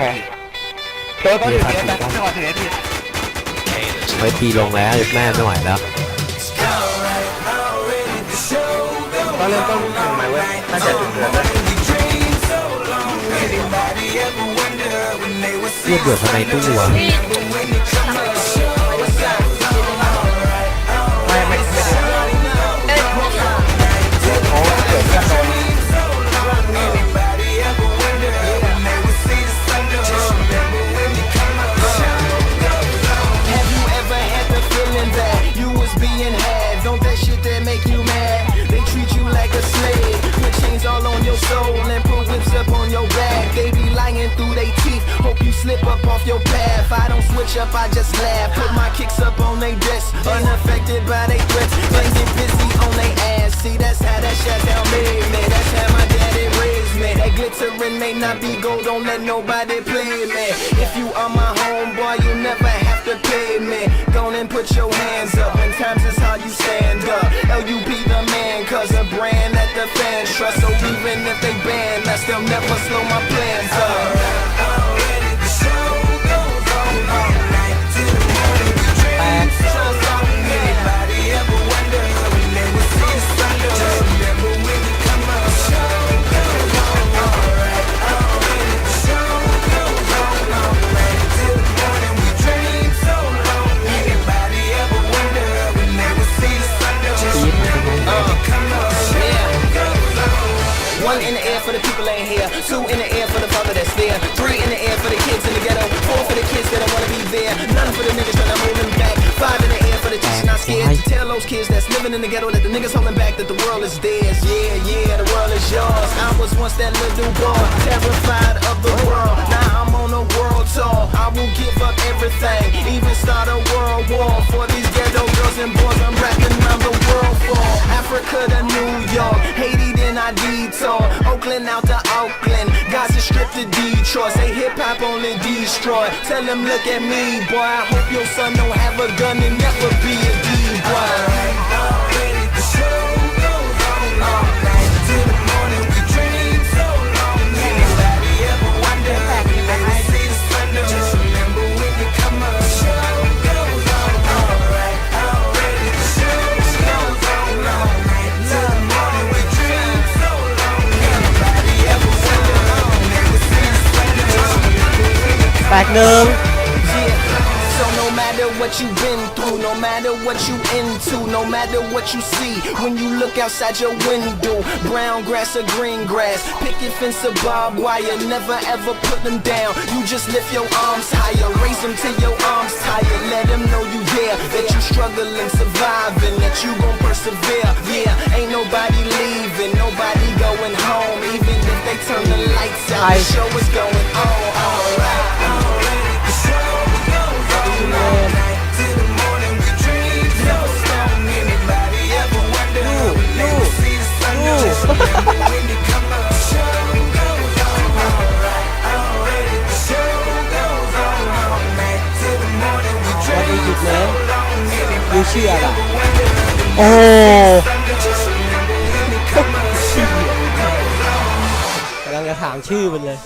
เคเธอต้องถือเอสนะจังหวะถือเอสพี่ไว้ปีลงแล้วแม่ไม่ไหวแล้วตอนเริ่มต้นถึงไหมเว้ยน่าจะถึงเดือนแล้วเรียบเดือดภายในตู้วัว soul and put whips up on your back. They be lying through their teeth, hope you slip up off your path. I don't switch up, I just laugh. Put my kicks up on they desk, unaffected by they threats. Things get busy on they ass. See, that's how that shit down me. That's how my daddy raised me. That glittering may not be gold, don't let nobody play me. If you are my homeboy, you never have never air for the people ain't here. Two in the air for the father that's there. Three in the air for the kids in the ghetto. Four for the kids that don't wanna be there. None for the niggas to hold them back. Five in the air for the teacher not scared. to Tell those kids that's living in the ghetto that the niggas holding back that the world is theirs. Yeah, yeah, the world is yours. I was once that little boy, terrified of the world. Now I'm on a world tour. I will give up everything, even start a world war for these ghetto girls and boys. I'm rapping around the world for Africa to New York, Haiti then I detour, to Oakland, Gaza Strip to Detroit. Say hip hop only destroy. Tell them look at me, boy. I hope your son don't have a gun and never be แตกหนึ่ง Yeah. So no matter what you've been through, no matter what you into, no matter what you see, when you look outside your window, brown grass or green grass, picket fence or barbed wire, never ever put them down. You just lift your arms higher, raise them till your arms tired, let them know you there, that you struggling, surviving, that you gon' persevere. Yeah, ain't nobody leaving, nobody going home, even if they turn the lights out, the show is going ดูเชื่ออะ โอ้ Just remember when you come up. The show goes on. กำลังจะถามชื่อมันเลย